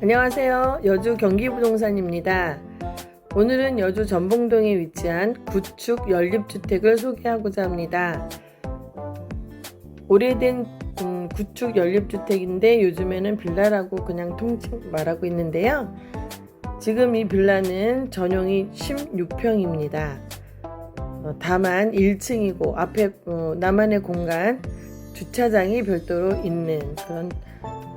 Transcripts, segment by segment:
안녕하세요. 여주 경기부동산입니다. 오늘은 여주 전봉동에 위치한 구축 연립주택을 소개하고자 합니다. 오래된 음, 구축 연립주택인데 요즘에는 빌라라고 그냥 통칭 말하고 있는데요. 지금 이 빌라는 전용이 16평입니다. 어, 다만 1층이고 앞에 어, 나만의 공간 주차장이 별도로 있는 그런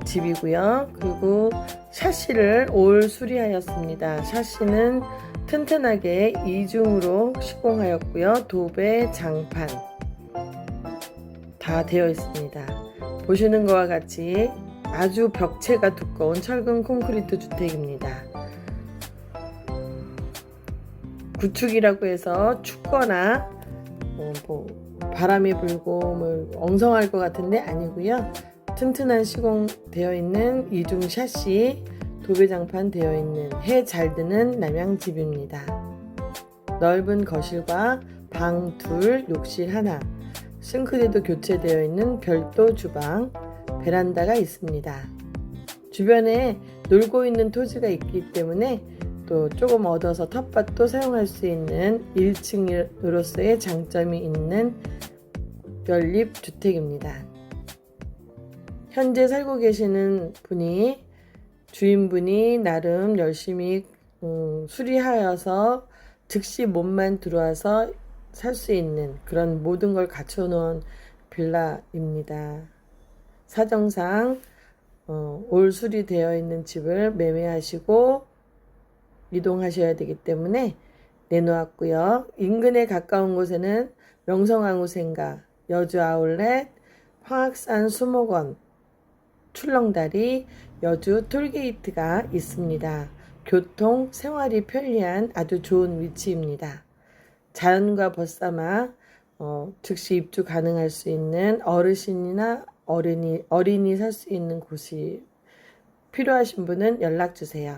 집이고요. 그리고 샤시를 올 수리하였습니다. 샤시는 튼튼하게 이중으로 시공하였고요. 도배, 장판 다 되어 있습니다. 보시는 것과 같이 아주 벽체가 두꺼운 철근 콘크리트 주택입니다. 구축이라고 해서 춥거나 어, 뭐 바람이 불고 뭐 엉성할 것 같은데 아니고요. 튼튼한 시공되어 있는 이중 샤시 도배장판 되어 있는 해 잘 드는 남양집입니다. 넓은 거실과 방 둘, 욕실 하나, 싱크대도 교체되어 있는 별도 주방, 베란다가 있습니다. 주변에 놀고 있는 토지가 있기 때문에 또 조금 얻어서 텃밭도 사용할 수 있는 1층으로서의 장점이 있는 연립 주택입니다. 현재 살고 계시는 분이 주인분이 나름 열심히 음, 수리하여서 즉시 몸만 들어와서 살 수 있는 그런 모든 걸 갖춰놓은 빌라입니다. 사정상 어, 올 수리되어 있는 집을 매매하시고 이동하셔야 되기 때문에 내놓았고요. 인근에 가까운 곳에는 명성항우생가, 여주 아울렛, 화학산 수목원, 출렁다리, 여주 톨게이트가 있습니다. 교통, 생활이 편리한 아주 좋은 위치입니다. 자연과 벗삼아 어, 즉시 입주 가능할 수 있는 어르신이나 어린이, 어린이 살 수 있는 곳이 필요하신 분은 연락 주세요.